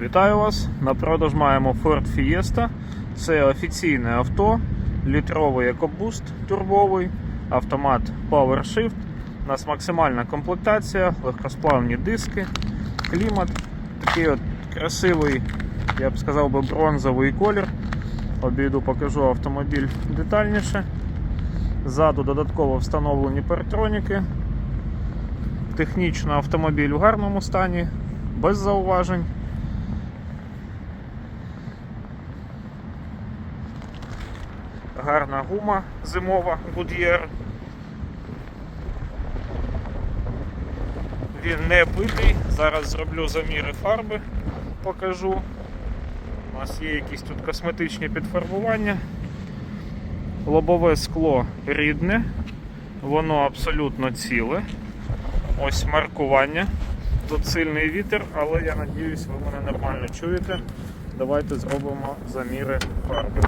Вітаю вас! На продаж маємо Ford Fiesta. Це офіційне авто, літровий EcoBoost турбовий, автомат PowerShift. У нас максимальна комплектація, легкосплавні диски, клімат. Такий от красивий, я б сказав би, бронзовий колір. Обійду покажу автомобіль детальніше. Ззаду додатково встановлені паратроніки. Технічно автомобіль у гарному стані, без зауважень. Гарна гума зимова Goodyear. Він не битий. Зараз зроблю заміри фарби, покажу. У нас є якісь тут косметичні підфарбування. Лобове скло рідне, воно абсолютно ціле. Ось маркування. Тут сильний вітер, але я надіюсь, ви мене нормально чуєте. Давайте зробимо заміри фарби.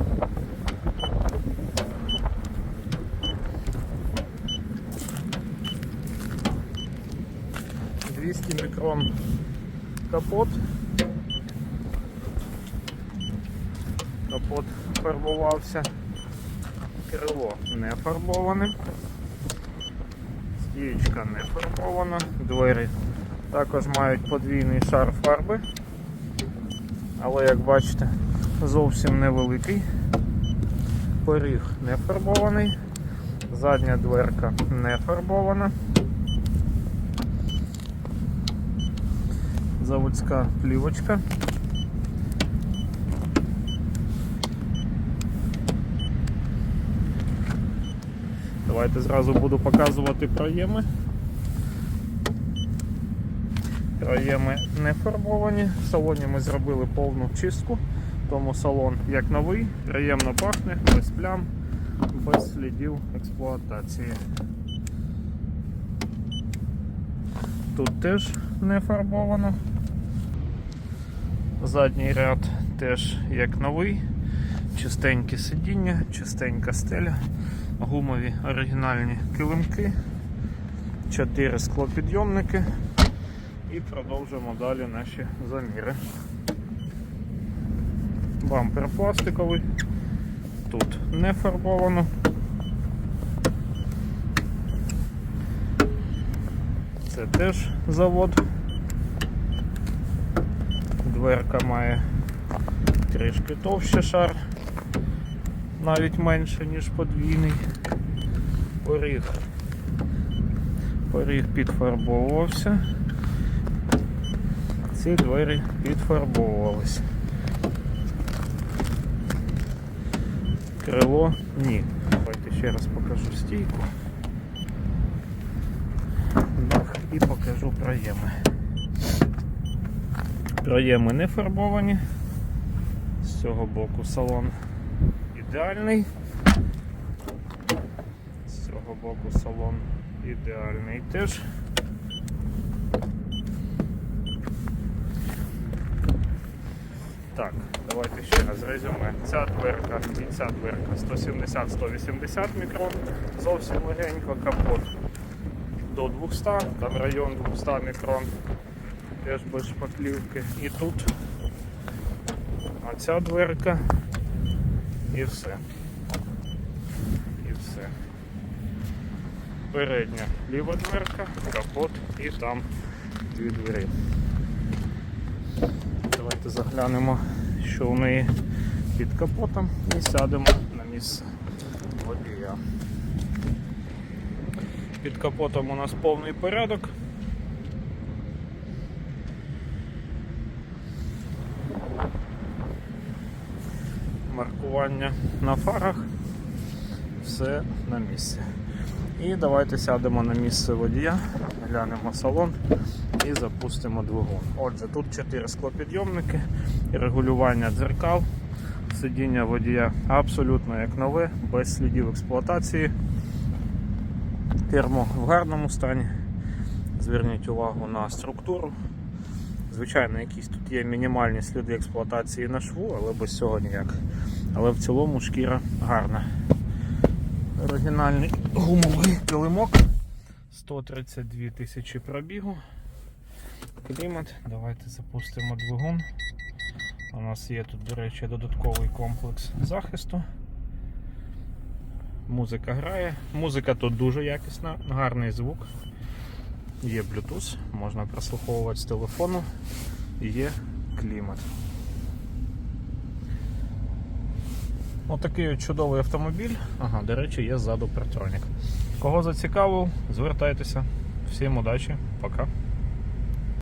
200 мікрон капот. Капот фарбувався. Крило не фарбоване. Стієчка не фарбована. Двері також мають подвійний шар фарби. Але як бачите, зовсім невеликий. Поріг не фарбований. Задня дверка не фарбована. Заводська плівочка. Давайте зразу буду показувати проєми. Проєми не фарбовані. В салоні ми зробили повну чистку, тому салон як новий, приємно пахне, без плям, без слідів експлуатації. Тут теж не фарбовано. Задній ряд теж як новий, чистеньке сидіння, чистенька стеля, гумові оригінальні килимки, 4 склопідйомники і продовжимо далі наші заміри. Бампер пластиковий, тут не фарбовано. Це теж завод. Дверка має трішки товще шар, навіть менше, ніж подвійний. Поріг. Поріг підфарбовувався. Ці двері підфарбовувалися. Крило ні. Давайте ще раз покажу стійку. Дах і покажу проєми. Проєми не фарбовані. З цього боку салон ідеальний. З цього боку салон ідеальний теж. Так, давайте ще раз резюме. Ця дверка і ця дверка 170-180 мікрон, зовсім легенько, капот до 200, там район 200 мікрон, теж без шпаклівки. І тут оця дверка і все. І все. Передня ліва дверка, капот і там дві двері. Давайте заглянемо, що у неї під капотом і сядемо на місце водія. Під капотом у нас повний порядок. Маркування на фарах. Все на місці. І давайте сядемо на місце водія, глянемо салон і запустимо двигун. Отже, тут 4 склопідйомники, регулювання дзеркал, сидіння водія абсолютно як нове, без слідів експлуатації. Кермо в гарному стані. Зверніть увагу на структуру. Звичайно, якісь тут є мінімальні сліди експлуатації на шву, але без цього ніяк. Але в цілому шкіра гарна. Оригінальний гумовий килимок. 132 тисячі пробігу. Клімат. Давайте запустимо двигун. У нас є тут, до речі, додатковий комплекс захисту. Музика грає. Музика тут дуже якісна, гарний звук. Є Bluetooth, можна прослуховувати з телефону, є клімат. Отакий от чудовий автомобіль. Ага, до речі, є ззаду партронік. Кого зацікавив, звертайтеся. Всім удачі, пока.